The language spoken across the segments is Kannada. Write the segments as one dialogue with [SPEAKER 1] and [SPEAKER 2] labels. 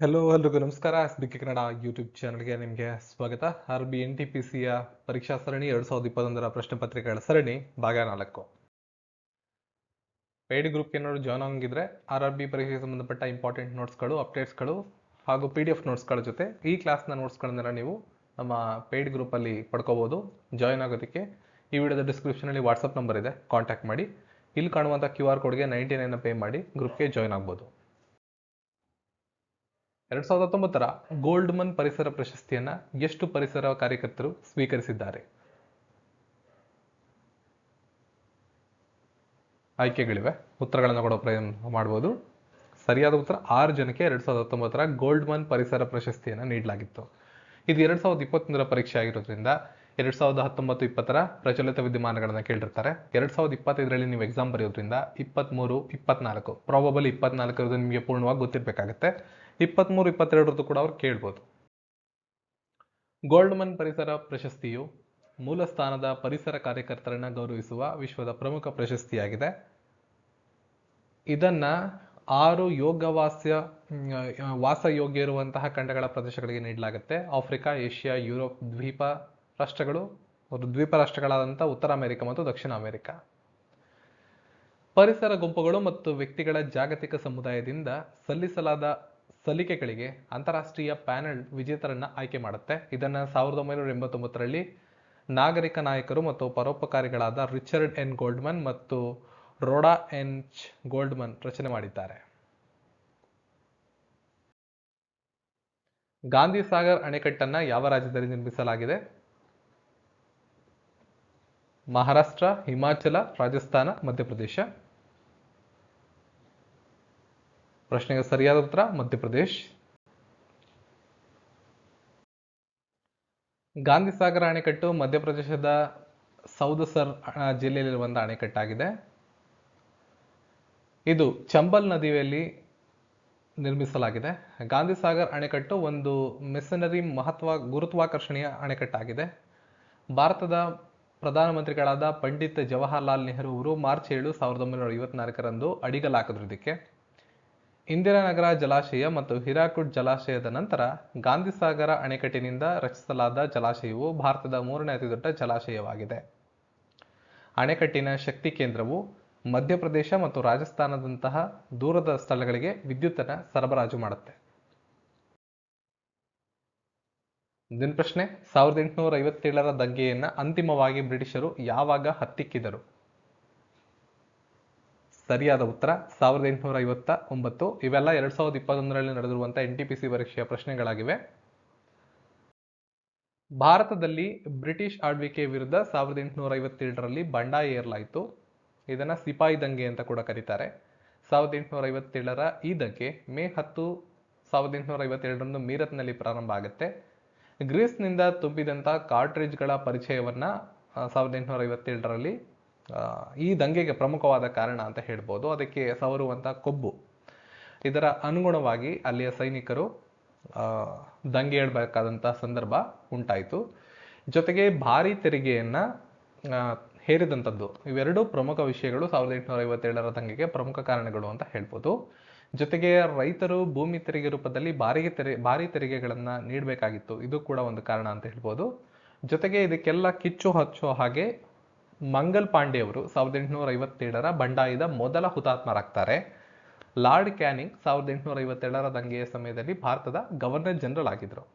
[SPEAKER 1] ಹಲೋ ಎಲ್ರಿಗೂ ನಮಸ್ಕಾರ. S B K Kannada YouTube ಚಾನಲ್ಗೆ ನಿಮಗೆ ಸ್ವಾಗತ. R B N T P ಸಿಯ ಪರೀಕ್ಷಾ ಸರಣಿ ಎರಡು ಸಾವಿರದ ಇಪ್ಪತ್ತೊಂದರ ಪ್ರಶ್ನೆ ಪತ್ರಿಕೆಗಳ ಸರಣಿ, ಭಾಗ ನಾಲ್ಕು. ಪೇಯ್ಡ್ ಗ್ರೂಪ್ ಏನಾದ್ರು ಜಾಯ್ನ್ ಆಗಿದ್ರೆ ಆರ್ ಆರ್ ಬಿ ಪರೀಕ್ಷೆಗೆ ಸಂಬಂಧಪಟ್ಟ ಇಂಪಾರ್ಟೆಂಟ್ ನೋಟ್ಸ್ಗಳು ಅಪ್ಡೇಟ್ಸ್ಗಳು ಹಾಗೂ ಪಿ ಡಿ ಎಫ್ ನೋಟ್ಸ್ಗಳ ಜೊತೆ ಈ ಕ್ಲಾಸ್ನ ನೋಟ್ಸ್ಗಳನ್ನೆಲ್ಲ ನೀವು ನಮ್ಮ ಪೇಯ್ಡ್ ಗ್ರೂಪಲ್ಲಿ ಪಡ್ಕೋಬೋದು. ಜಾಯ್ನ್ ಆಗೋದಕ್ಕೆ ಈ ವಿಡಿಯೋದ ಡಿಸ್ಕ್ರಿಪ್ಷನಲ್ಲಿ ವಾಟ್ಸಪ್ ನಂಬರ್ ಇದೆ. ಕಾಂಟ್ಯಾಕ್ಟ್ ಮಾಡಿ. ಇಲ್ಲಿ ಕಾಣುವಂಥ ಕ್ಯೂ ಆರ್ ಕೋಡ್ಗೆ ನೈಂಟಿ ನೈನ್ ಪೇ ಮಾಡಿ ಗ್ರೂಪ್ಗೆ ಜಾಯ್ನ್ ಆಗ್ಬೋದು. ಎರಡ್ ಸಾವಿರದ ಹತ್ತೊಂಬತ್ತರ ಗೋಲ್ಡ್ಮನ್ ಪರಿಸರ ಪ್ರಶಸ್ತಿಯನ್ನ ಎಷ್ಟು ಪರಿಸರ ಕಾರ್ಯಕರ್ತರು ಸ್ವೀಕರಿಸಿದ್ದಾರೆ? ಆಯ್ಕೆಗಳಿವೆ. ಉತ್ತರಗಳನ್ನು ಕೊಡೋ ಪ್ರಯತ್ನ ಮಾಡಬಹುದು ಸರಿಯಾದ ಉತ್ತರ, ಆರು ಜನಕ್ಕೆ ಎರಡ್ ಸಾವಿರದ ಹತ್ತೊಂಬತ್ತರ ಗೋಲ್ಡ್ಮನ್ ಪರಿಸರ ಪ್ರಶಸ್ತಿಯನ್ನು ನೀಡಲಾಗಿತ್ತು. ಇದು ಎರಡ್ ಸಾವಿರದ ಇಪ್ಪತ್ತೊಂದರ ಪರೀಕ್ಷೆ ಆಗಿರೋದ್ರಿಂದ ಎರಡ್ ಸಾವಿರದ ಹತ್ತೊಂಬತ್ತು ಇಪ್ಪತ್ತರ ಪ್ರಚಲಿತ ವಿದ್ಯಮಾನಗಳನ್ನ ಕೇಳಿರ್ತಾರೆ. ಎರಡ್ ಸಾವಿರದ ಇಪ್ಪತ್ತೈದರಲ್ಲಿ ನೀವು ಎಕ್ಸಾಮ್ ಬರೆಯೋದ್ರಿಂದ ಇಪ್ಪತ್ತ್ಮೂರು ಇಪ್ಪತ್ನಾಲ್ಕು ಪ್ರಾಬಬಲಿ ಇಪ್ಪತ್ನಾಲ್ಕರದ್ದು ನಿಮಗೆ ಪೂರ್ಣವಾಗಿ ಗೊತ್ತಿರಬೇಕಾಗತ್ತೆ. ಇಪ್ಪತ್ತ್ಮೂರು ಇಪ್ಪತ್ತೆರಡರದ್ದು ಕೂಡ ಅವ್ರು ಕೇಳ್ಬೋದು. ಗೋಲ್ಡ್ಮನ್ ಪರಿಸರ ಪ್ರಶಸ್ತಿಯು ಮೂಲ ಸ್ಥಾನದ ಪರಿಸರ ಕಾರ್ಯಕರ್ತರನ್ನ ಗೌರವಿಸುವ ವಿಶ್ವದ ಪ್ರಮುಖ ಪ್ರಶಸ್ತಿಯಾಗಿದೆ. ಇದನ್ನ ಆರು ಯೋಗವಾಸ್ಯ ವಾಸ ಯೋಗ್ಯ ಇರುವಂತಹ ಖಂಡಗಳ ಪ್ರದೇಶಗಳಿಗೆ ನೀಡಲಾಗುತ್ತೆ. ಆಫ್ರಿಕಾ, ಏಷ್ಯಾ, ಯುರೋಪ್ ದ್ವೀಪ ರಾಷ್ಟ್ರಗಳು, ಒಂದು ದ್ವೀಪ ರಾಷ್ಟ್ರಗಳಾದಂಥ ಉತ್ತರ ಅಮೆರಿಕ ಮತ್ತು ದಕ್ಷಿಣ ಅಮೆರಿಕ. ಪರಿಸರ ಗುಂಪುಗಳು ಮತ್ತು ವ್ಯಕ್ತಿಗಳ ಜಾಗತಿಕ ಸಮುದಾಯದಿಂದ ಸಲ್ಲಿಸಲಾದ ಸಲ್ಲಿಕೆಗಳಿಗೆ ಅಂತಾರಾಷ್ಟ್ರೀಯ ಪ್ಯಾನೆಲ್ ವಿಜೇತರನ್ನ ಆಯ್ಕೆ ಮಾಡುತ್ತೆ. ಇದನ್ನು ಸಾವಿರದ ಒಂಬೈನೂರ ಎಂಬತ್ತೊಂಬತ್ತರಲ್ಲಿ ನಾಗರಿಕ ನಾಯಕರು ಮತ್ತು ಪರೋಪಕಾರಿಗಳಾದ ರಿಚರ್ಡ್ ಎನ್ ಗೋಲ್ಡ್ಮನ್ ಮತ್ತು ರೋಡಾ ಎನ್ ಚ್ ಗೋಲ್ಡ್ಮನ್ ರಚನೆ ಮಾಡಿದ್ದಾರೆ. ಗಾಂಧಿ ಸಾಗರ್ ಅಣೆಕಟ್ಟನ್ನು ಯಾವ ರಾಜ್ಯದಲ್ಲಿ ನಿರ್ಮಿಸಲಾಗಿದೆ? ಮಹಾರಾಷ್ಟ್ರ ಹಿಮಾಚಲ ರಾಜಸ್ಥಾನ ಮಧ್ಯಪ್ರದೇಶ. ಪ್ರಶ್ನೆಗೆ ಸರಿಯಾದ ಉತ್ತರ ಮಧ್ಯಪ್ರದೇಶ. ಗಾಂಧಿ ಸಾಗರ ಅಣೆಕಟ್ಟು ಮಧ್ಯಪ್ರದೇಶದ ಸೌದಸರ್ ಆ, ಜಿಲ್ಲೆಯಲ್ಲಿರುವಂತಹ ಅಣೆಕಟ್ಟಾಗಿದೆ. ಇದು ಚಂಬಲ್ ನದಿಯಲ್ಲಿ ನಿರ್ಮಿಸಲಾಗಿದೆ. ಗಾಂಧಿ ಸಾಗರ್ ಅಣೆಕಟ್ಟು ಒಂದು ಮಿಷನರಿ ಮಹತ್ವ ಗುರುತ್ವಾಕರ್ಷಣೀಯ ಅಣೆಕಟ್ಟಾಗಿದೆ. ಭಾರತದ ಪ್ರಧಾನಮಂತ್ರಿಗಳಾದ ಪಂಡಿತ್ ಜವಾಹರ್ಲಾಲ್ ನೆಹರು ಅವರು ಮಾರ್ಚ್ ಏಳು ಸಾವಿರದ ಒಂಬೈನೂರ ಐವತ್ನಾಲ್ಕರಂದು ಅಡಿಗಲಾಕಿದ್ರು ಇದಕ್ಕೆ. ಇಂದಿರಾನಗರ ಜಲಾಶಯ ಮತ್ತು ಹಿರಾಕುಡ್ ಜಲಾಶಯದ ನಂತರ ಗಾಂಧಿ ಸಾಗರ ಅಣೆಕಟ್ಟಿನಿಂದ ರಚಿಸಲಾದ ಜಲಾಶಯವು ಭಾರತದ ಮೂರನೇ ಅತಿದೊಡ್ಡ ಜಲಾಶಯವಾಗಿದೆ. ಅಣೆಕಟ್ಟಿನ ಶಕ್ತಿ ಕೇಂದ್ರವು ಮಧ್ಯಪ್ರದೇಶ ಮತ್ತು ರಾಜಸ್ಥಾನದಂತಹ ದೂರದ ಸ್ಥಳಗಳಿಗೆ ವಿದ್ಯುತ್ತನ್ನು ಸರಬರಾಜು ಮಾಡುತ್ತೆ. ಮುಂದಿನ ಪ್ರಶ್ನೆ, ಸಾವಿರದ ಎಂಟುನೂರ ಐವತ್ತೇಳರ ದಂಗೆಯನ್ನ ಅಂತಿಮವಾಗಿ ಬ್ರಿಟಿಷರು ಯಾವಾಗ ಹತ್ತಿಕ್ಕಿದರು? ಸರಿಯಾದ ಉತ್ತರ, ಸಾವಿರದ ಎಂಟುನೂರ ಐವತ್ತ ಒಂಬತ್ತು. ಇವೆಲ್ಲ ಎರಡ್ ಸಾವಿರದ ಇಪ್ಪತ್ತೊಂದರಲ್ಲಿ ನಡೆದಿರುವಂತಹ ಎನ್ ಟಿ ಪಿ ಸಿ ಪರೀಕ್ಷೆಯ ಪ್ರಶ್ನೆಗಳಾಗಿವೆ. ಭಾರತದಲ್ಲಿ ಬ್ರಿಟಿಷ್ ಆಳ್ವಿಕೆ ವಿರುದ್ಧ ಸಾವಿರದ ಎಂಟುನೂರ ಐವತ್ತೇಳರಲ್ಲಿ ಬಂಡಾಯ ಏರಲಾಯಿತು. ಇದನ್ನ ಸಿಪಾಯಿ ದಂಗೆ ಅಂತ ಕೂಡ ಕರೀತಾರೆ. ಸಾವಿರದ ಎಂಟುನೂರ ಐವತ್ತೇಳರ ಈ ದಂಗೆ ಮೇ ಹತ್ತು, ಸಾವಿರದ ಎಂಟುನೂರ ಐವತ್ತೆರಡರಂದು ಮೀರತ್ನಲ್ಲಿ ಪ್ರಾರಂಭ ಆಗುತ್ತೆ. ಗ್ರೀಸ್ನಿಂದ ತುಂಬಿದಂಥ ಕಾರ್ಟ್ರಿಜ್ಗಳ ಪರಿಚಯವನ್ನ ಸಾವಿರದ ಎಂಟುನೂರ ಐವತ್ತೇಳರಲ್ಲಿ ಈ ದಂಗೆಗೆ ಪ್ರಮುಖವಾದ ಕಾರಣ ಅಂತ ಹೇಳ್ಬೋದು. ಅದಕ್ಕೆ ಸವರುವಂಥ ಕೊಬ್ಬು. ಇದರ ಅನುಗುಣವಾಗಿ ಅಲ್ಲಿಯ ಸೈನಿಕರು ದಂಗೆ ಹೇಳಬೇಕಾದಂಥ ಸಂದರ್ಭ ಉಂಟಾಯಿತು. ಜೊತೆಗೆ ಭಾರಿ ತೆರಿಗೆಯನ್ನು ಹೇರಿದಂಥದ್ದು ಇವೆರಡೂ ಪ್ರಮುಖ ವಿಷಯಗಳು ಸಾವಿರದ ಎಂಟುನೂರ ಐವತ್ತೇಳರ ದಂಗೆಗೆ ಪ್ರಮುಖ ಕಾರಣಗಳು ಅಂತ ಹೇಳ್ಬೋದು. ಜೊತೆಗೆ ರೈತರು ಭೂಮಿ ತೆರಿಗೆ ರೂಪದಲ್ಲಿ ಬಾರಿಗೆ ತೆರೆ, ಭಾರಿ ತೆರಿಗೆಗಳನ್ನು ನೀಡಬೇಕಾಗಿತ್ತು. ಇದು ಕೂಡ ಒಂದು ಕಾರಣ ಅಂತ ಹೇಳ್ಬೋದು. ಜೊತೆಗೆ ಇದಕ್ಕೆಲ್ಲ ಕಿಚ್ಚು ಹಚ್ಚೋ ಹಾಗೆ ಮಂಗಲ್ ಪಾಂಡೆ ಅವರು ಸಾವಿರದ ಎಂಟುನೂರ ಐವತ್ತೇಳರ ಬಂಡಾಯದ ಮೊದಲ ಹುತಾತ್ಮರಾಗ್ತಾರೆ. ಲಾರ್ಡ್ ಕ್ಯಾನಿಂಗ್ ಸಾವಿರದ ಎಂಟುನೂರ ಐವತ್ತೇಳರ ದಂಗೆಯ ಸಮಯದಲ್ಲಿ ಭಾರತದ ಗವರ್ನರ್ ಜನರಲ್ ಆಗಿದ್ರು.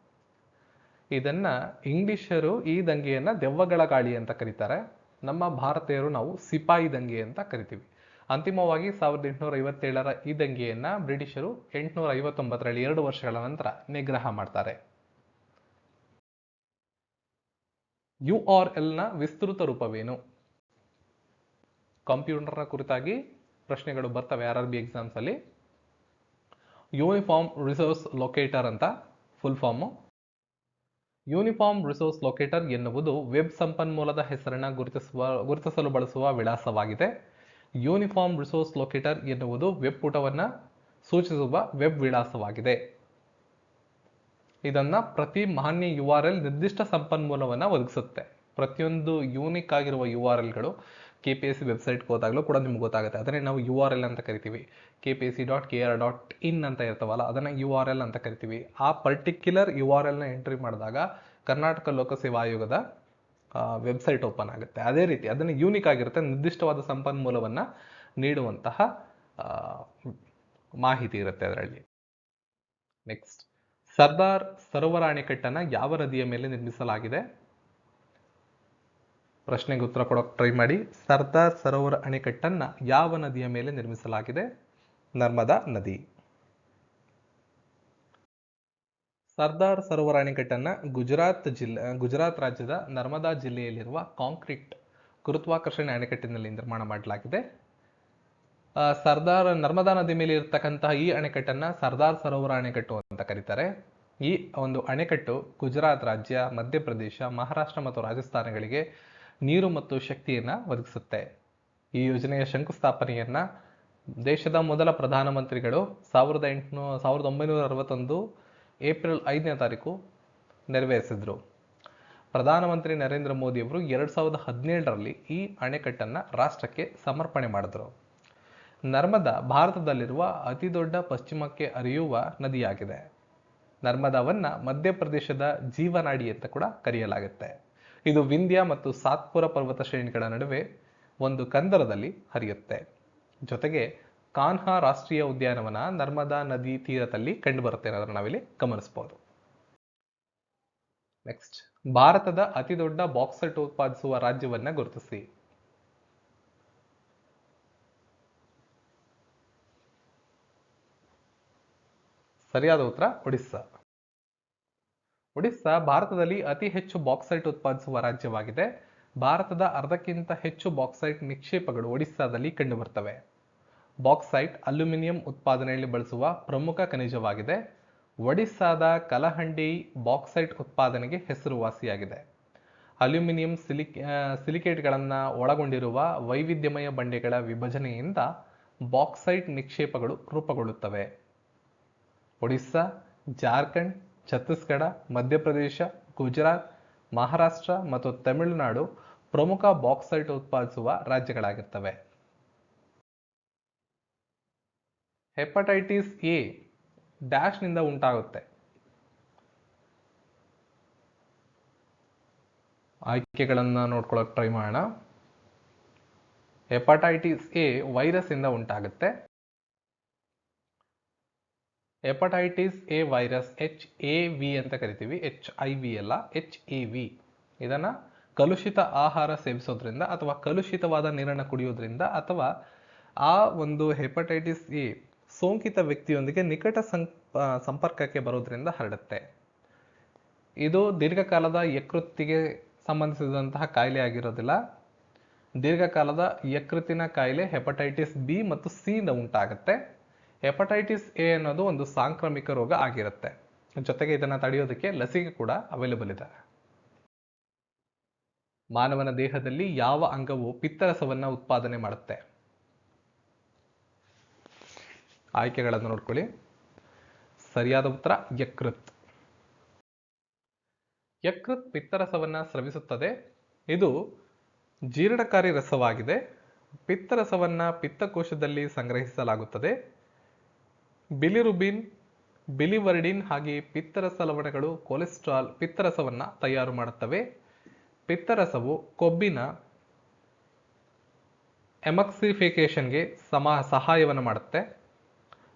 [SPEAKER 1] ಇದನ್ನ ಇಂಗ್ಲಿಷರು ಈ ದಂಗೆಯನ್ನ ದೆವ್ವಗಳ ಗಾಳಿ ಅಂತ ಕರೀತಾರೆ. ನಮ್ಮ ಭಾರತೀಯರು ನಾವು ಸಿಪಾಯಿ ದಂಗೆ ಅಂತ ಕರಿತೀವಿ. ಅಂತಿಮವಾಗಿ ಸಾವಿರದ ಎಂಟುನೂರ ಐವತ್ತೇಳರ ಈ ದಂಗೆಯನ್ನ ಬ್ರಿಟಿಷರು ಎಂಟುನೂರ ಐವತ್ತೊಂಬತ್ತರಲ್ಲಿ ಎರಡು ವರ್ಷಗಳ ನಂತರ ನಿಗ್ರಹ ಮಾಡ್ತಾರೆ. ಯು ಆರ್ ಎಲ್ನ ವಿಸ್ತೃತ ರೂಪವೇನು? ಕಂಪ್ಯೂಟರ್ನ ಕುರಿತಾಗಿ ಪ್ರಶ್ನೆಗಳು ಬರ್ತವೆ ಆರ್ ಆರ್ ಬಿ ಎಕ್ಸಾಮ್ಸಲ್ಲಿ ಯೂನಿಫಾರ್ಮ್ ರಿಸೋರ್ಸ್ ಲೊಕೇಟರ್ ಅಂತ full form uniform resource locator ಎನ್ನುವುದು ವೆಬ್ ಸಂಪನ್ಮೂಲದ ಹೆಸರನ್ನು ಗುರುತಿಸುವ, ಗುರುತಿಸಲು ಬಳಸುವ ವಿಳಾಸವಾಗಿದೆ. ಯೂನಿಫಾರ್ಮ್ ರಿಸೋರ್ಸ್ ಲೊಕೇಟರ್ ಎನ್ನುವುದು ವೆಬ್ ಪುಟವನ್ನು ಸೂಚಿಸುವ ವೆಬ್ ವಿಳಾಸವಾಗಿದೆ. ಇದನ್ನು ಪ್ರತಿ ಮಾನ್ಯ ಯು ಆರ್ ಎಲ್ ನಿರ್ದಿಷ್ಟ ಸಂಪನ್ಮೂಲವನ್ನು ಒದಗಿಸುತ್ತೆ. ಪ್ರತಿಯೊಂದು ಯೂನಿಕ್ ಆಗಿರುವ ಯು ಆರ್ ಎಲ್ಗಳು ಕೆ ಪಿ ಎಸ್ ಸಿ ವೆಬ್ಸೈಟ್ಗೆ ಹೋದಾಗಲೂ ಕೂಡ ನಿಮ್ಗೆ ಗೊತ್ತಾಗುತ್ತೆ. ಅದನ್ನೇ ನಾವು ಯು ಆರ್ ಎಲ್ ಅಂತ ಕರಿತೀವಿ. K P S C dot K R dot IN ಅಂತ ಇರ್ತಾವಲ್ಲ, ಅದನ್ನು ಯು ಆರ್ ಎಲ್ ಅಂತ ಕರಿತೀವಿ. ಆ ಪರ್ಟಿಕ್ಯುಲರ್ ಯು ಆರ್ ಎಲ್ನ ಎಂಟ್ರಿ ಮಾಡಿದಾಗ ಕರ್ನಾಟಕ ಲೋಕಸೇವಾ ಆಯೋಗದ ವೆಬ್ಸೈಟ್ ಓಪನ್ ಆಗುತ್ತೆ. ಅದೇ ರೀತಿ ಅದನ್ನು ಯೂನಿಕ್ ಆಗಿರುತ್ತೆ, ನಿರ್ದಿಷ್ಟವಾದ ಸಂಪನ್ಮೂಲವನ್ನು ನೀಡುವಂತಹ ಮಾಹಿತಿ ಇರುತ್ತೆ ಅದರಲ್ಲಿ. ನೆಕ್ಸ್ಟ್ ಸರ್ದಾರ್ ಸರೋವರ ಅಣೆಕಟ್ಟನ್ನು ಯಾವ ನದಿಯ ಮೇಲೆ ನಿರ್ಮಿಸಲಾಗಿದೆ? ಪ್ರಶ್ನೆಗೆ ಉತ್ತರ ಕೊಡೋಕೆ ಟ್ರೈ ಮಾಡಿ. ಸರ್ದಾರ್ ಸರೋವರ ಅಣೆಕಟ್ಟನ್ನು ಯಾವ ನದಿಯ ಮೇಲೆ ನಿರ್ಮಿಸಲಾಗಿದೆ? ನರ್ಮದಾ ನದಿ. ಸರ್ದಾರ್ ಸರೋವರ ಅಣೆಕಟ್ಟನ್ನು ಗುಜರಾತ್ ಜಿಲ್ಲೆ ಗುಜರಾತ್ ರಾಜ್ಯದ ನರ್ಮದಾ ಜಿಲ್ಲೆಯಲ್ಲಿರುವ ಕಾಂಕ್ರೀಟ್ ಗುರುತ್ವಾಕರ್ಷಣೆ ಅಣೆಕಟ್ಟಿನಲ್ಲಿ ನಿರ್ಮಾಣ ಮಾಡಲಾಗಿದೆ. ಸರ್ದಾರ್ ನರ್ಮದಾ ನದಿ ಮೇಲೆ ಇರತಕ್ಕಂತಹ ಈ ಅಣೆಕಟ್ಟನ್ನು ಸರ್ದಾರ್ ಸರೋವರ ಅಣೆಕಟ್ಟು ಅಂತ ಕರೀತಾರೆ. ಈ ಒಂದು ಅಣೆಕಟ್ಟು ಗುಜರಾತ್ ರಾಜ್ಯ, ಮಧ್ಯಪ್ರದೇಶ, ಮಹಾರಾಷ್ಟ್ರ ಮತ್ತು ರಾಜಸ್ಥಾನಗಳಿಗೆ ನೀರು ಮತ್ತು ಶಕ್ತಿಯನ್ನು ಒದಗಿಸುತ್ತೆ. ಈ ಯೋಜನೆಯ ಶಂಕುಸ್ಥಾಪನೆಯನ್ನ ದೇಶದ ಮೊದಲ ಪ್ರಧಾನಮಂತ್ರಿಗಳು ಸಾವಿರದ ಎಂಟುನೂ, ಸಾವಿರದ ಒಂಬೈನೂರ ಅರವತ್ತೊಂದು ಏಪ್ರಿಲ್ ಐದನೇ ತಾರೀಕು ನೆರವೇರಿಸಿದ್ರು. ಪ್ರಧಾನಮಂತ್ರಿ ನರೇಂದ್ರ ಮೋದಿಯವರು ಎರಡು ಸಾವಿರದ ಹದಿನೇಳರಲ್ಲಿ ಈ ಅಣೆಕಟ್ಟನ್ನು ರಾಷ್ಟ್ರಕ್ಕೆ ಸಮರ್ಪಣೆ ಮಾಡಿದರು. ನರ್ಮದಾ ಭಾರತದಲ್ಲಿರುವ ಅತಿದೊಡ್ಡ ಪಶ್ಚಿಮಕ್ಕೆ ಹರಿಯುವ ನದಿಯಾಗಿದೆ. ನರ್ಮದಾವನ್ನು ಮಧ್ಯಪ್ರದೇಶದ ಜೀವನಾಡಿ ಅಂತ ಕೂಡ ಕರೆಯಲಾಗುತ್ತೆ. ಇದು ವಿಂಧ್ಯ ಮತ್ತು ಸಾತ್ಪುರ ಪರ್ವತ ಶ್ರೇಣಿಗಳ ನಡುವೆ ಒಂದು ಕಂದರದಲ್ಲಿ ಹರಿಯುತ್ತೆ. ಜೊತೆಗೆ ಕಾನ್ಹಾ ರಾಷ್ಟ್ರೀಯ ಉದ್ಯಾನವನ ನರ್ಮದಾ ನದಿ ತೀರದಲ್ಲಿ ಕಂಡುಬರುತ್ತೆ ಅನ್ನೋದನ್ನ ನಾವಿಲ್ಲಿ ಗಮನಿಸಬಹುದು ನೆಕ್ಸ್ಟ್ ಭಾರತದ ಅತಿ ದೊಡ್ಡ ಬಾಕ್ಸೈಟ್ ಉತ್ಪಾದಿಸುವ ರಾಜ್ಯವನ್ನ ಗುರುತಿಸಿ. ಸರಿಯಾದ ಉತ್ತರ, ಒಡಿಸ್ಸಾ. ಒಡಿಸ್ಸಾ ಭಾರತದಲ್ಲಿ ಅತಿ ಹೆಚ್ಚು ಬಾಕ್ಸೈಟ್ ಉತ್ಪಾದಿಸುವ ರಾಜ್ಯವಾಗಿದೆ. ಭಾರತದ ಅರ್ಧಕ್ಕಿಂತ ಹೆಚ್ಚು ಬಾಕ್ಸೈಟ್ ನಿಕ್ಷೇಪಗಳು ಒಡಿಸ್ಸಾದಲ್ಲಿ ಕಂಡುಬರ್ತವೆ. ಬಾಕ್ಸೈಟ್ ಅಲ್ಯೂಮಿನಿಯಂ ಉತ್ಪಾದನೆಯಲ್ಲಿ ಬಳಸುವ ಪ್ರಮುಖ ಖನಿಜವಾಗಿದೆ. ಒಡಿಸ್ಸಾದ ಕಲಹಂಡಿ ಬಾಕ್ಸೈಟ್ ಉತ್ಪಾದನೆಗೆ ಹೆಸರುವಾಸಿಯಾಗಿದೆ. ಅಲ್ಯೂಮಿನಿಯಂ ಸಿಲಿಕ್ ಸಿಲಿಕೇಟ್ಗಳನ್ನು ಒಳಗೊಂಡಿರುವ ವೈವಿಧ್ಯಮಯ ಬಂಡೆಗಳ ವಿಭಜನೆಯಿಂದ ಬಾಕ್ಸೈಟ್ ನಿಕ್ಷೇಪಗಳು ರೂಪುಗೊಳ್ಳುತ್ತವೆ. ಒಡಿಸ್ಸಾ, ಜಾರ್ಖಂಡ್, ಛತ್ತೀಸ್ಗಢ, ಮಧ್ಯಪ್ರದೇಶ, ಗುಜರಾತ್, ಮಹಾರಾಷ್ಟ್ರ ಮತ್ತು ತಮಿಳುನಾಡು ಪ್ರಮುಖ ಬಾಕ್ಸೈಟ್ ಉತ್ಪಾದಿಸುವ ರಾಜ್ಯಗಳಾಗಿರ್ತವೆ. ಹೆಪಟೈಟಿಸ್ ಎ ಡ್ಯಾಶ್ನಿಂದ ಉಂಟಾಗುತ್ತೆ. ಆಯ್ಕೆಗಳನ್ನು ನೋಡ್ಕೊಳ್ಳೋಕೆ ಟ್ರೈ ಮಾಡೋಣ. ಹೆಪಟೈಟಿಸ್ ಎ ವೈರಸ್ ಇಂದ ಉಂಟಾಗುತ್ತೆ. Hepatitis A virus H A V ಅಂತ ಕರಿತೀವಿ. ಎಚ್ ಐ ವಿ ಅಲ್ಲ ಎಚ್ ಎ ವಿ ಇದನ್ನ ಕಲುಷಿತ ಆಹಾರ ಸೇವಿಸೋದ್ರಿಂದ ಅಥವಾ ಕಲುಷಿತವಾದ ನೀರನ್ನು ಕುಡಿಯೋದ್ರಿಂದ ಅಥವಾ ಆ ಒಂದು ಹೆಪಟೈಟಿಸ್ ಎ ಸೋಂಕಿತ ವ್ಯಕ್ತಿಯೊಂದಿಗೆ ನಿಕಟ ಸಂಪರ್ಕಕ್ಕೆ ಬರೋದ್ರಿಂದ ಹರಡುತ್ತೆ. ಇದು ದೀರ್ಘಕಾಲದ ಯಕೃತ್ತಿಗೆ ಸಂಬಂಧಿಸಿದಂತಹ ಕಾಯಿಲೆ ಆಗಿರೋದಿಲ್ಲ. ದೀರ್ಘಕಾಲದ ಯಕೃತ್ತಿನ ಕಾಯಿಲೆ ಹೆಪಟೈಟಿಸ್ ಬಿ ಮತ್ತು ಸಿ ಇಂದ ಉಂಟಾಗುತ್ತೆ. ಹೆಪಟೈಟಿಸ್ ಎ ಅನ್ನೋದು ಒಂದು ಸಾಂಕ್ರಾಮಿಕ ರೋಗ ಆಗಿರುತ್ತೆ. ಜೊತೆಗೆ ಇದನ್ನು ತಡೆಯೋದಕ್ಕೆ ಲಸಿಕೆ ಕೂಡ ಅವೈಲೇಬಲ್ ಇದೆ. ಮಾನವನ ದೇಹದಲ್ಲಿ ಯಾವ ಅಂಗವು ಪಿತ್ತರಸವನ್ನು ಉತ್ಪಾದನೆ ಮಾಡುತ್ತೆ? ಆಯ್ಕೆಗಳನ್ನು ನೋಡ್ಕೊಳ್ಳಿ. ಸರಿಯಾದ ಉತ್ತರ, ಯಕೃತ್. ಯಕೃತ್ ಪಿತ್ತರಸವನ್ನು ಸ್ರವಿಸುತ್ತದೆ. ಇದು ಜೀರ್ಣಕಾರಿ ರಸವಾಗಿದೆ. ಪಿತ್ತರಸವನ್ನು ಪಿತ್ತಕೋಶದಲ್ಲಿ ಸಂಗ್ರಹಿಸಲಾಗುತ್ತದೆ. ಬಿಲಿರುಬಿನ್, ಬಿಲಿವರ್ಡಿನ್ ಹಾಗೆ ಪಿತ್ತರಸ ಲವಣಗಳು ಕೊಲೆಸ್ಟ್ರಾಲ್ ಪಿತ್ತರಸವನ್ನು ತಯಾರು ಮಾಡುತ್ತವೆ. ಪಿತ್ತರಸವು ಕೊಬ್ಬಿನ ಎಮಕ್ಸಿಫಿಕೇಶನ್ಗೆ ಸಮ, ಸಹಾಯವನ್ನು ಮಾಡುತ್ತೆ.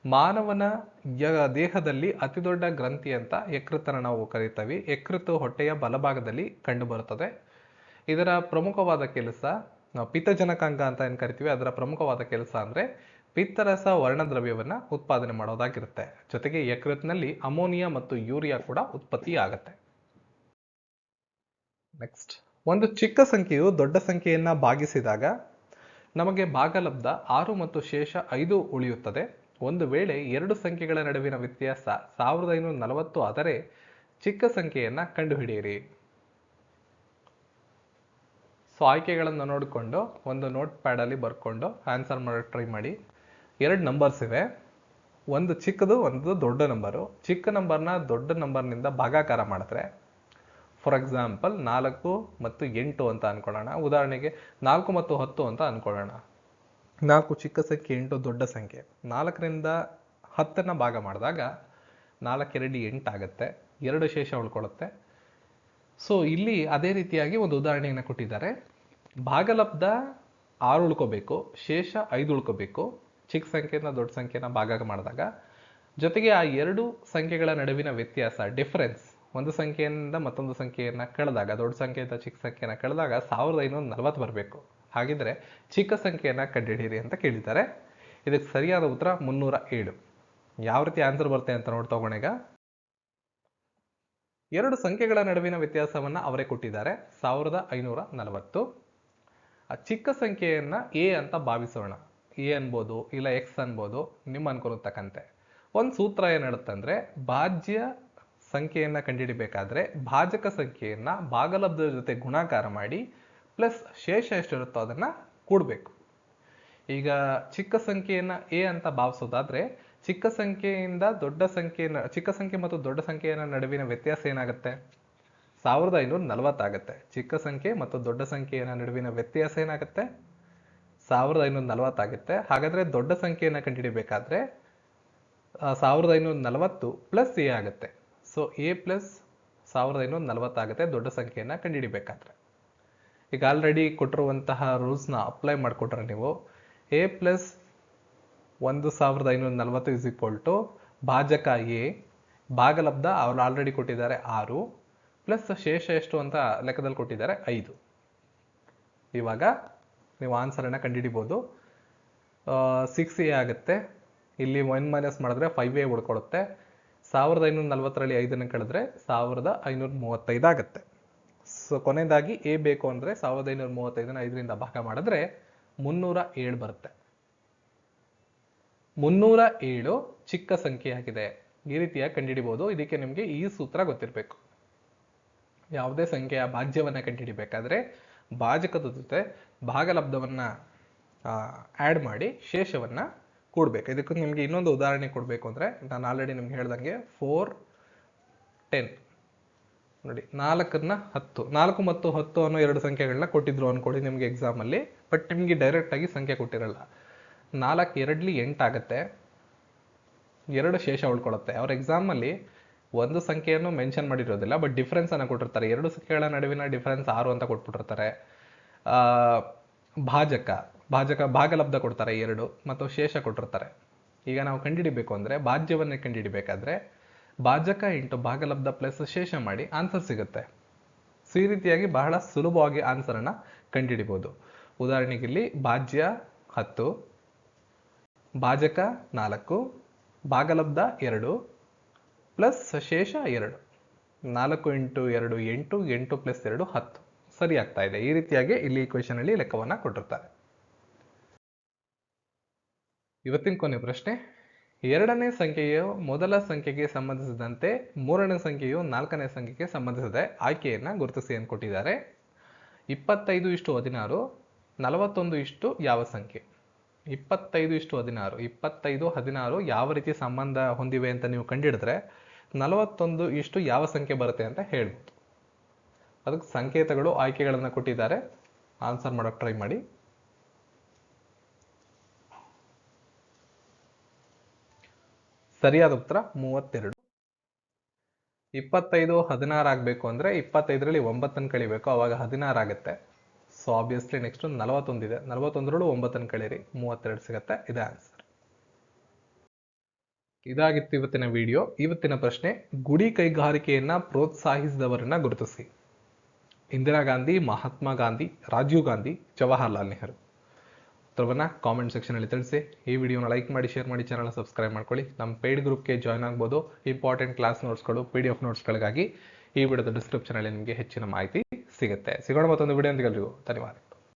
[SPEAKER 1] ಮಾನವನ ಯ- ದೇಹದಲ್ಲಿ ಅತಿದೊಡ್ಡ ಗ್ರಂಥಿ ಅಂತ ಯಕೃತನ ನಾವು ಕರೀತೀವಿ. ಯಕೃತ್ತು ಹೊಟ್ಟೆಯ ಬಲಭಾಗದಲ್ಲಿ ಕಂಡುಬರುತ್ತದೆ. ಇದರ ಪ್ರಮುಖವಾದ ಕೆಲಸ ಪಿತ್ತಜನಕಾಂಗ ಅಂತ ಏನು ಕರಿತೀವಿ, ಅದರ ಪ್ರಮುಖವಾದ ಕೆಲಸ ಅಂದರೆ ಪಿತ್ತರಸ ವರ್ಣದ್ರವ್ಯವನ್ನು ಉತ್ಪಾದನೆ ಮಾಡೋದಾಗಿರುತ್ತೆ. ಜೊತೆಗೆ ಯಕೃತ್ನಲ್ಲಿ ಅಮೋನಿಯಾ ಮತ್ತು ಯೂರಿಯಾ ಕೂಡ ಉತ್ಪತ್ತಿ ಆಗುತ್ತೆ. ನೆಕ್ಸ್ಟ್ ಒಂದು ಚಿಕ್ಕ ಸಂಖ್ಯೆಯು ದೊಡ್ಡ ಸಂಖ್ಯೆಯನ್ನು ಭಾಗಿಸಿದಾಗ ನಮಗೆ ಭಾಗಲಬ್ಧ ಆರು ಮತ್ತು ಶೇಷ ಐದು ಉಳಿಯುತ್ತದೆ. ಒಂದು ವೇಳೆ ಎರಡು ಸಂಖ್ಯೆಗಳ ನಡುವಿನ ವ್ಯತ್ಯಾಸ ಸಾವಿರದ ಐನೂರ ನಲವತ್ತು ಆದರೆ ಚಿಕ್ಕ ಸಂಖ್ಯೆಯನ್ನು ಕಂಡುಹಿಡಿಯಿರಿ. ಸೊ ಆಯ್ಕೆಗಳನ್ನು ನೋಡಿಕೊಂಡು, ಒಂದು ನೋಟ್ ಪ್ಯಾಡಲ್ಲಿ ಬರ್ಕೊಂಡು ಆನ್ಸರ್ ಮಾಡೋಕ್ಕೆ ಟ್ರೈ ಮಾಡಿ. ಎರಡು ನಂಬರ್ಸ್ ಇವೆ ಒಂದು ಚಿಕ್ಕದು, ಒಂದು ದೊಡ್ಡ ನಂಬರು ಚಿಕ್ಕ ನಂಬರ್ನ ದೊಡ್ಡ ನಂಬರ್ನಿಂದ ಭಾಗಾಕಾರ ಮಾಡಿದ್ರೆ ಫಾರ್ ಎಕ್ಸಾಂಪಲ್ ನಾಲ್ಕು ಮತ್ತು ಎಂಟು ಅಂತ ಅಂದ್ಕೊಳ್ಳೋಣ ಉದಾಹರಣೆಗೆ ನಾಲ್ಕು ಮತ್ತು ಹತ್ತು ಅಂತ ಅನ್ಕೊಳ್ಳೋಣ. ನಾಲ್ಕು ಚಿಕ್ಕ ಸಂಖ್ಯೆ, ಎಂಟು ದೊಡ್ಡ ಸಂಖ್ಯೆ. ನಾಲ್ಕರಿಂದ ಹತ್ತನ್ನು ಭಾಗ ಮಾಡಿದಾಗ ನಾಲ್ಕೆರಡು ಎಂಟಾಗುತ್ತೆ ಎರಡು ಶೇಷ ಉಳ್ಕೊಳ್ಳುತ್ತೆ. ಸೊ ಇಲ್ಲಿ ಅದೇ ರೀತಿಯಾಗಿ ಒಂದು ಉದಾಹರಣೆಯನ್ನು ಕೊಟ್ಟಿದ್ದಾರೆ. ಭಾಗಲಬ್ಧ ಆರು ಉಳ್ಕೋಬೇಕು, ಶೇಷ ಐದು ಉಳ್ಕೋಬೇಕು. ಚಿಕ್ಕ ಸಂಖ್ಯೆನ ದೊಡ್ಡ ಸಂಖ್ಯೆನ ಭಾಗ ಮಾಡಿದಾಗ ಜೊತೆಗೆ ಆ ಎರಡು ಸಂಖ್ಯೆಗಳ ನಡುವಿನ ವ್ಯತ್ಯಾಸ ಡಿಫರೆನ್ಸ್ ಒಂದು ಸಂಖ್ಯೆಯಿಂದ ಮತ್ತೊಂದು ಸಂಖ್ಯೆಯನ್ನು ಕಳೆದಾಗ, ದೊಡ್ಡ ಸಂಖ್ಯೆಯಿಂದ ಚಿಕ್ಕ ಸಂಖ್ಯೆನ ಕಳೆದಾಗ ಸಾವಿರದ ಐನೂರ ನಲವತ್ತು ಬರಬೇಕು. ಹಾಗಿದ್ರೆ ಚಿಕ್ಕ ಸಂಖ್ಯೆಯನ್ನ ಕಂಡುಹಿಡಿಯಿರಿ ಅಂತ ಕೇಳಿದ್ದಾರೆ. ಇದಕ್ಕೆ ಸರಿಯಾದ ಉತ್ತರ ಮುನ್ನೂರ ಏಳು. ಯಾವ ರೀತಿ ಆನ್ಸರ್ ಬರುತ್ತೆ ಅಂತ ನೋಡ್ತಾ ಈಗ. ಎರಡು ಸಂಖ್ಯೆಗಳ ನಡುವಿನ ವ್ಯತ್ಯಾಸವನ್ನ ಅವರೇ ಕೊಟ್ಟಿದ್ದಾರೆ. ಸಾವಿರದ ಐನೂರ ನಲವತ್ತು. ಆ ಚಿಕ್ಕ ಸಂಖ್ಯೆಯನ್ನ ಎ ಅಂತ ಭಾವಿಸೋಣ. ಎ ಅನ್ಬೋದು, ಇಲ್ಲ ಎಕ್ಸ್ ಅನ್ಬೋದು, ನಿಮ್ಮ ಅನ್ಕೊಂಡಿರ್ತಕ್ಕಂತೆ ತಕ್ಕಂತೆ. ಒಂದು ಸೂತ್ರ ಏನಿಡುತ್ತಂದ್ರೆ ಭಾಜ್ಯ ಸಂಖ್ಯೆಯನ್ನ ಕಂಡುಹಿಡಿಬೇಕಾದ್ರೆ ಭಾಜಕ ಸಂಖ್ಯೆಯನ್ನ ಭಾಗಲಬ್ಧದ ಜೊತೆ ಗುಣಾಕಾರ ಮಾಡಿ ಪ್ಲಸ್ ಶೇಷ ಎಷ್ಟಿರುತ್ತೋ ಅದನ್ನು ಕೂಡಬೇಕು. ಈಗ ಚಿಕ್ಕ ಸಂಖ್ಯೆಯನ್ನು ಎ ಅಂತ ಭಾವಿಸೋದಾದ್ರೆ, ಚಿಕ್ಕ ಸಂಖ್ಯೆಯಿಂದ ದೊಡ್ಡ ಸಂಖ್ಯೆಯನ್ನ, ಚಿಕ್ಕ ಸಂಖ್ಯೆ ಮತ್ತು ದೊಡ್ಡ ಸಂಖ್ಯೆಯ ನಡುವಿನ ವ್ಯತ್ಯಾಸ ಏನಾಗುತ್ತೆ? ಸಾವಿರದ ಐನೂರ ನಲವತ್ತಾಗುತ್ತೆ ಚಿಕ್ಕ ಸಂಖ್ಯೆ ಮತ್ತು ದೊಡ್ಡ ಸಂಖ್ಯೆಯ ನಡುವಿನ ವ್ಯತ್ಯಾಸ ಏನಾಗುತ್ತೆ? ಸಾವಿರದ ಐನೂರ ನಲವತ್ತಾಗುತ್ತೆ ಹಾಗಾದರೆ ದೊಡ್ಡ ಸಂಖ್ಯೆಯನ್ನು ಕಂಡುಹಿಡಿಬೇಕಾದ್ರೆ ಸಾವಿರದ ಐನೂರ ನಲವತ್ತು ಪ್ಲಸ್ ಎ ಆಗುತ್ತೆ. ಸೊ ಎ ಪ್ಲಸ್ ಸಾವಿರದ ಐನೂರ ನಲವತ್ತಾಗುತ್ತೆ ದೊಡ್ಡ ಸಂಖ್ಯೆಯನ್ನು ಕಂಡುಹಿಡಿಬೇಕಾದ್ರೆ. ಈಗ ಆಲ್ರೆಡಿ ಕೊಟ್ಟಿರುವಂತಹ ರೂಲ್ಸ್ನ ಅಪ್ಲೈ ಮಾಡಿಕೊಟ್ರೆ ನೀವು ಎ ಪ್ಲಸ್ ಒಂದು ಸಾವಿರದ ಐನೂರ ನಲವತ್ತು ಇಸ್ ಈಕ್ವಲ್ ಟು ಭಾಜಕ ಎ ಭಾಗಲಬ್ಧ ಅವ್ರು ಆಲ್ರೆಡಿ ಕೊಟ್ಟಿದ್ದಾರೆ ಆರು ಪ್ಲಸ್ ಶೇಷ ಎಷ್ಟು ಅಂತ ಲೆಕ್ಕದಲ್ಲಿ ಕೊಟ್ಟಿದ್ದಾರೆ ಐದು. ಇವಾಗ ನೀವು ಆನ್ಸರನ್ನು ಕಂಡುಹಿಡಿಬೋದು. ಸಿಕ್ಸ್ ಎ ಆಗುತ್ತೆ. ಇಲ್ಲಿ ಒನ್ ಮೈನಸ್ ಮಾಡಿದ್ರೆ ಫೈವ್ ಎ ಉಳ್ಕೊಳುತ್ತೆ. ಸಾವಿರದ ಐನೂರ ನಲವತ್ತರಲ್ಲಿ ಐದನ್ನು ಕಳೆದ್ರೆ ಸಾವಿರದ ಐನೂರ ಮೂವತ್ತೈದು ಆಗುತ್ತೆ. ಸೊ ಕೊನೆಯದಾಗಿ ಎ ಬೇಕು ಅಂದರೆ ಸಾವಿರದ ಐನೂರ ಮೂವತ್ತೈದನ್ನ ಐದರಿಂದ ಭಾಗ ಮಾಡಿದ್ರೆ ಮುನ್ನೂರ ಏಳು ಬರುತ್ತೆ. ಮುನ್ನೂರ ಏಳು ಚಿಕ್ಕ ಸಂಖ್ಯೆಯಾಗಿದೆ. ಈ ರೀತಿಯಾಗಿ ಕಂಡುಹಿಡಿಬಹುದು ಇದಕ್ಕೆ ನಿಮಗೆ ಈ ಸೂತ್ರ ಗೊತ್ತಿರಬೇಕು. ಯಾವುದೇ ಸಂಖ್ಯೆಯ ಭಾಜ್ಯವನ್ನು ಕಂಡುಹಿಡಿಬೇಕಾದ್ರೆ ಭಾಜಕದ ಜೊತೆ ಭಾಗಲಬ್ಧವನ್ನ ಆ್ಯಡ್ ಮಾಡಿ ಶೇಷವನ್ನ ಕೂಡಬೇಕು. ಇದಕ್ಕೆ ನಿಮಗೆ ಇನ್ನೊಂದು ಉದಾಹರಣೆ ಕೊಡಬೇಕು ಅಂದರೆ ನಾನು ಆಲ್ರೆಡಿ ನಿಮ್ಗೆ ಹೇಳ್ದಂಗೆ ಫೋರ್ ಟೆನ್ ನೋಡಿ, ನಾಲ್ಕನ್ನ ಹತ್ತು. ನಾಲ್ಕು ಮತ್ತು ಹತ್ತು ಅನ್ನೋ ಎರಡು ಸಂಖ್ಯೆಗಳನ್ನ ಕೊಟ್ಟಿದ್ರು ಅನ್ಕೊಳ್ಳಿ ನಿಮಗೆ ಎಕ್ಸಾಮಲ್ಲಿ ಬಟ್ ನಿಮಗೆ ಡೈರೆಕ್ಟಾಗಿ ಸಂಖ್ಯೆ ಕೊಟ್ಟಿರಲ್ಲ. ನಾಲ್ಕು ಎರಡ್ಲಿ ಎಂಟಾಗತ್ತೆ ಎರಡು ಶೇಷ ಉಳ್ಕೊಳತ್ತೆ. ಅವ್ರ ಎಕ್ಸಾಮಲ್ಲಿ ಒಂದು ಸಂಖ್ಯೆಯನ್ನು ಮೆನ್ಷನ್ ಮಾಡಿರೋದಿಲ್ಲ ಬಟ್ ಡಿಫ್ರೆನ್ಸ್ ಅನ್ನ ಕೊಟ್ಟಿರ್ತಾರೆ. ಎರಡು ಸಂಖ್ಯೆಗಳ ನಡುವಿನ ಡಿಫ್ರೆನ್ಸ್ ಆರು ಅಂತ ಕೊಟ್ಬಿಟ್ಟಿರ್ತಾರೆ. ಭಾಜಕ. ಭಾಜಕ ಭಾಗಲಬ್ಧ ಕೊಡ್ತಾರೆ ಎರಡು, ಮತ್ತು ಶೇಷ ಕೊಟ್ಟಿರ್ತಾರೆ. ಈಗ ನಾವು ಕಂಡುಹಿಡಿಬೇಕು ಅಂದ್ರೆ, ಭಾಜ್ಯವನ್ನೇ ಕಂಡುಹಿಡಿಬೇಕಾದ್ರೆ ಭಾಜಕ ಇಂಟು ಭಾಗಲಬ್ಧ ಪ್ಲಸ್ ಶೇಷ ಮಾಡಿ ಆನ್ಸರ್ ಸಿಗುತ್ತೆ. ಈ ರೀತಿಯಾಗಿ ಬಹಳ ಸುಲಭವಾಗಿ ಆನ್ಸರನ್ನು ಕಂಡುಹಿಡಿಬೋದು. ಉದಾಹರಣೆಗೆ ಇಲ್ಲಿ ಭಾಜ್ಯ ಹತ್ತು, ಭಾಜಕ ನಾಲ್ಕು, ಭಾಗಲಬ್ಧ ಎರಡು ಪ್ಲಸ್ ಶೇಷ ಎರಡು. ನಾಲ್ಕು ಇಂಟು ಎರಡು ಎಂಟು ಎಂಟು ಪ್ಲಸ್ ಎರಡು ಹತ್ತು. ಸರಿ ಆಗ್ತಾ ಇದೆ. ಈ ರೀತಿಯಾಗಿ ಇಲ್ಲಿ ಈಕ್ವೇಶನ್ ಅಲ್ಲಿ ಲೆಕ್ಕವನ್ನ ಕೊಟ್ಟಿರ್ತಾರೆ. ಇವತ್ತಿನ ಕೊನೆ ಪ್ರಶ್ನೆ. ಎರಡನೇ ಸಂಖ್ಯೆಯು ಮೊದಲ ಸಂಖ್ಯೆಗೆ ಸಂಬಂಧಿಸಿದಂತೆ ಮೂರನೇ ಸಂಖ್ಯೆಯು ನಾಲ್ಕನೇ ಸಂಖ್ಯೆಗೆ ಸಂಬಂಧಿಸಿದೆ. ಆಯ್ಕೆಯನ್ನು ಗುರುತಿಸಿ ಅಂತ ಕೊಟ್ಟಿದ್ದಾರೆ? ಇಪ್ಪತ್ತೈದು ಇಷ್ಟು ಹದಿನಾರು, ನಲವತ್ತೊಂದು ಇಷ್ಟು ಯಾವ ಸಂಖ್ಯೆ? ಇಪ್ಪತ್ತೈದು ಇಷ್ಟು ಹದಿನಾರು, ಇಪ್ಪತ್ತೈದು ಹದಿನಾರು ಯಾವ ರೀತಿ ಸಂಬಂಧ ಹೊಂದಿವೆ ಅಂತ ನೀವು ಕಂಡಿಡಿದ್ರೆ ನಲವತ್ತೊಂದು ಇಷ್ಟು ಯಾವ ಸಂಖ್ಯೆ ಬರುತ್ತೆ ಅಂತ ಹೇಳ್ಬೋದು. ಅದಕ್ಕೆ ಸಂಕೇತಗಳು, ಆಯ್ಕೆಗಳನ್ನು ಕೊಟ್ಟಿದ್ದಾರೆ. ಆನ್ಸರ್ ಮಾಡೋಕೆ ಟ್ರೈ ಮಾಡಿ. ಸರಿಯಾದ ಉತ್ತರ ಮೂವತ್ತೆರಡು. ಇಪ್ಪತ್ತೈದು ಹದಿನಾರು ಆಗಬೇಕು ಅಂದ್ರೆ ಇಪ್ಪತ್ತೈದರಲ್ಲಿ ಒಂಬತ್ತನ್ನು ಕಳಿಬೇಕು, ಅವಾಗ ಹದಿನಾರು ಆಗುತ್ತೆ. ಸೊ ಆಬ್ವಿಯಸ್ಲಿ ನೆಕ್ಸ್ಟ್ ನಲವತ್ತೊಂದಿದೆ ನಲವತ್ತೊಂದರಲ್ಲೂ ಒಂಬತ್ತನ್ನು ಕಳೀರಿ, ಮೂವತ್ತೆರಡು ಸಿಗುತ್ತೆ, ಇದೆ ಆನ್ಸರ್ ಇದಾಗಿತ್ತು ಇವತ್ತಿನ ವಿಡಿಯೋ ಇವತ್ತಿನ ಪ್ರಶ್ನೆ, ಗುಡಿ ಕೈಗಾರಿಕೆಯನ್ನ ಪ್ರೋತ್ಸಾಹಿಸಿದವರನ್ನ ಗುರುತಿಸಿ. ಇಂದಿರಾ ಗಾಂಧಿ, ಮಹಾತ್ಮ ಗಾಂಧಿ, ರಾಜೀವ್ ಗಾಂಧಿ, ಜವಾಹರ್ಲಾಲ್ ನೆಹರು. ಉತ್ತರವನ್ನ ಕಾಮೆಂಟ್ ಸೆಕ್ಷನಲ್ಲಿ ತಿಳಿಸಿ. ಈ ವಿಡಿಯೋನ ಲೈಕ್ ಮಾಡಿ ಶೇರ್ ಮಾಡಿ ಚಾನಲ್ ಸಬ್ಸ್ಕ್ರೈಬ್ ಮಾಡ್ಕೊಳ್ಳಿ. ನಮ್ಮ ಪೇಯ್ಡ್ ಗ್ರೂಪ್ಗೆ ಜಾಯ್ನ್ ಆಗ್ಬೋದು. ಇಂಪಾರ್ಟೆಂಟ್ ಕ್ಲಾಸ್ ನೋಟ್ಸ್ಗಳು ಪಿ ಡಿ ಎಫ್ ನೋಟ್ಸ್ಗಳಿಗಾಗಿ ಈ ವಿಡಿಯೋದ ಡಿಸ್ಕ್ರಿಪ್ಷನಲ್ಲಿ ನಿಮಗೆ ಹೆಚ್ಚಿನ ಮಾಹಿತಿ ಸಿಗುತ್ತೆ. ಸಿಗೋಣ ಮತ್ತೊಂದು ವಿಡಿಯೋ ಧನ್ಯವಾದ.